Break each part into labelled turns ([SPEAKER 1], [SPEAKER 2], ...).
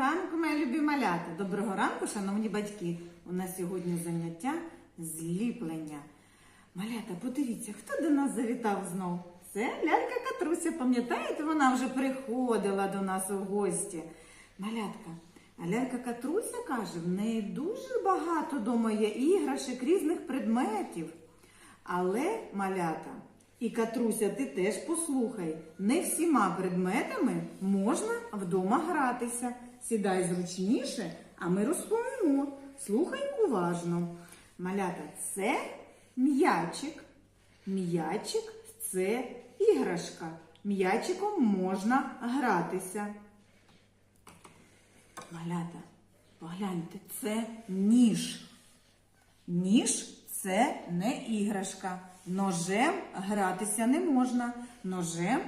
[SPEAKER 1] ранку, мої любі малята. Доброго ранку, шановні батьки. У нас сьогодні заняття зліплення. Малята, подивіться, хто до нас завітав знов? Це лялька Катруся. Пам'ятаєте, вона вже приходила до нас у гості. Малятка, а лялька Катруся каже, в неї дуже багато дома є іграшок, різних предметів. Але, малята, і Катруся, ти теж послухай, не всіма предметами можна вдома гратися. Сідай зручніше, а ми розповімо. Слухай уважно. Малята, це м'ячик. М'ячик це іграшка. М'ячиком можна гратися. Малята, погляньте, це ніж. Ніж це не іграшка. Ножем гратися не можна. Ножем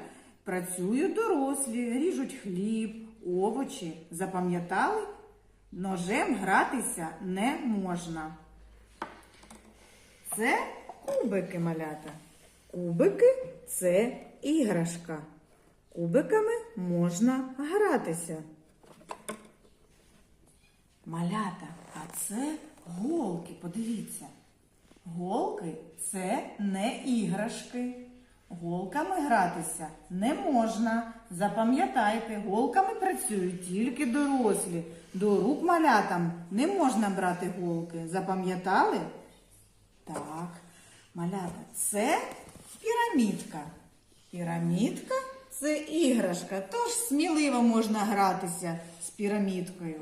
[SPEAKER 1] працюють дорослі, ріжуть хліб, овочі. Запам'ятали? Ножем гратися не можна. Це кубики малята. Кубики це іграшка. Кубиками можна гратися. Малята, а це голки, подивіться. Голки це не іграшки. Голками гратися не можна. Запам'ятайте, голками працюють тільки дорослі. До рук малятам не можна брати голки. Запам'ятали? Так, малята, це пірамідка. Пірамідка це іграшка, тож сміливо можна гратися з пірамідкою.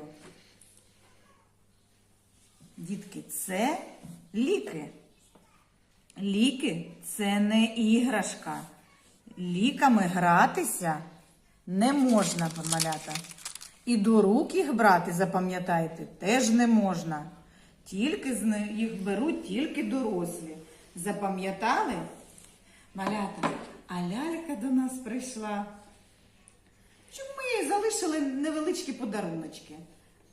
[SPEAKER 1] Дітки, це ліки. Ліки це не іграшка. Ліками гратися не можна, малята. І до рук їх брати, запам'ятайте, теж не можна. Тільки їх беруть тільки дорослі. Запам'ятали? Малята, а лялька до нас прийшла. Щоб ми їй залишили невеличкі подаруночки.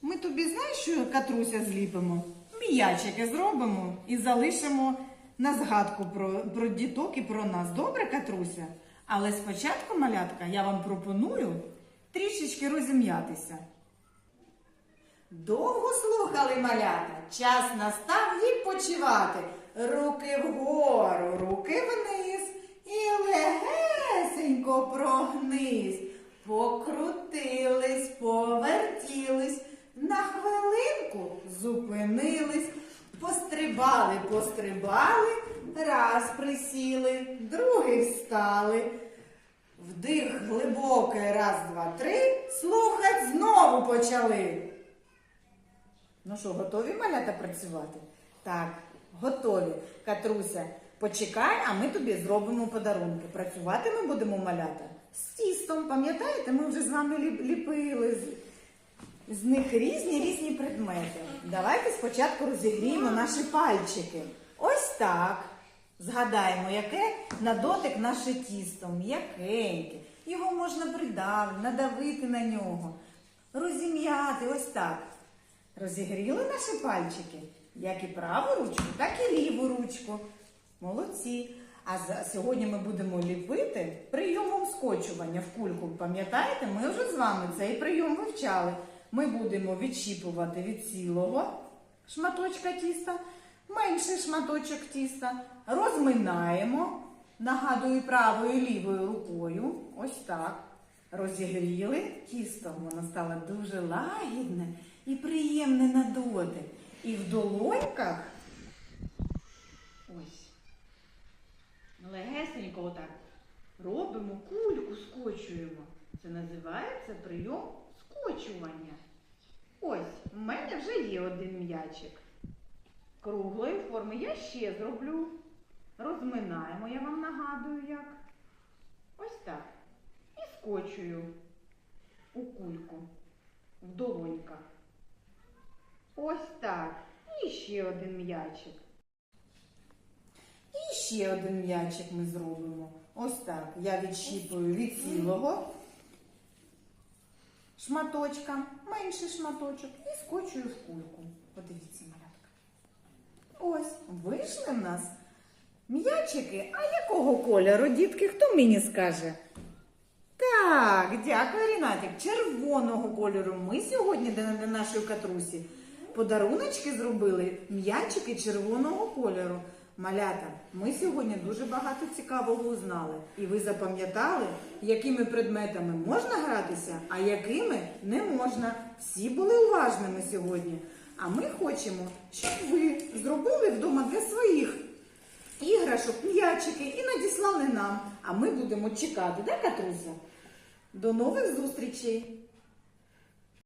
[SPEAKER 1] Ми тобі знаєш, що катруся зліпимо? М'ячики зробимо і залишимо на згадку про, про діток і про нас. Добре, катруся? Але спочатку, малятка, я вам пропоную трішечки розім'ятися. Довго слухали малята, час настав відпочивати. Руки вгору, руки вниз і легесенько прогнись. Покрутились, повертілись, на хвилинку зупинились, пострибали, пострибали, раз присіли, другий встали. Вдих глибокий, раз, два, три, слухать знову почали. Ну що, готові малята працювати? Так, готові. Катруся, почекай, а ми тобі зробимо подарунки. Працювати ми будемо малята з тістом. Пам'ятаєте, ми вже з вами ліпили з, з них різні різні предмети. Давайте спочатку розігріємо наші пальчики. Ось так. Згадаємо, яке на дотик наше тісто, м'якеньке. Його можна придавити, надавити на нього, розім'яти, ось так. Розігріли наші пальчики, як і праву ручку, так і ліву ручку. Молодці. А сьогодні ми будемо ліпити прийомом скочування в кульку. Пам'ятаєте, ми вже з вами цей прийом вивчали. Ми будемо відщіпувати від цілого шматочка тіста, менший шматочок тіста, розминаємо, нагадую правою і лівою рукою. Ось так. Розігріли тісто, воно стало дуже лагідне і приємне на дотик. І в долоньках ось легесенько отак робимо кульку, скочуємо. Це називається прийом скочування. Ось, в мене вже є один м'ячик. Круглої форми я ще зроблю. Розминаємо, я вам нагадую як. Ось так. І скочую у кульку в долоньках. Ось так. І ще один м'ячик. І ще один м'ячик ми зробимо. Ось так. Я відщіпую від цілого шматочка, менший шматочок і скочую в кульку. Подивіться, малятка. Ось, вийшли в нас м'ячики. А якого кольору, дітки? Хто мені скаже? Так. Дякую, Рінатик. Червоного кольору. Ми сьогодні для нашої катрусі подаруночки зробили м'ячики червоного кольору. Малята, ми сьогодні дуже багато цікавого узнали. І ви запам'ятали, якими предметами можна гратися, а якими не можна. Всі були уважними сьогодні. А ми хочемо, щоб ви зробили вдома для своїх іграшок, м'ячики і надіслали нам. А ми будемо чекати, да, Катруся? До нових зустрічей!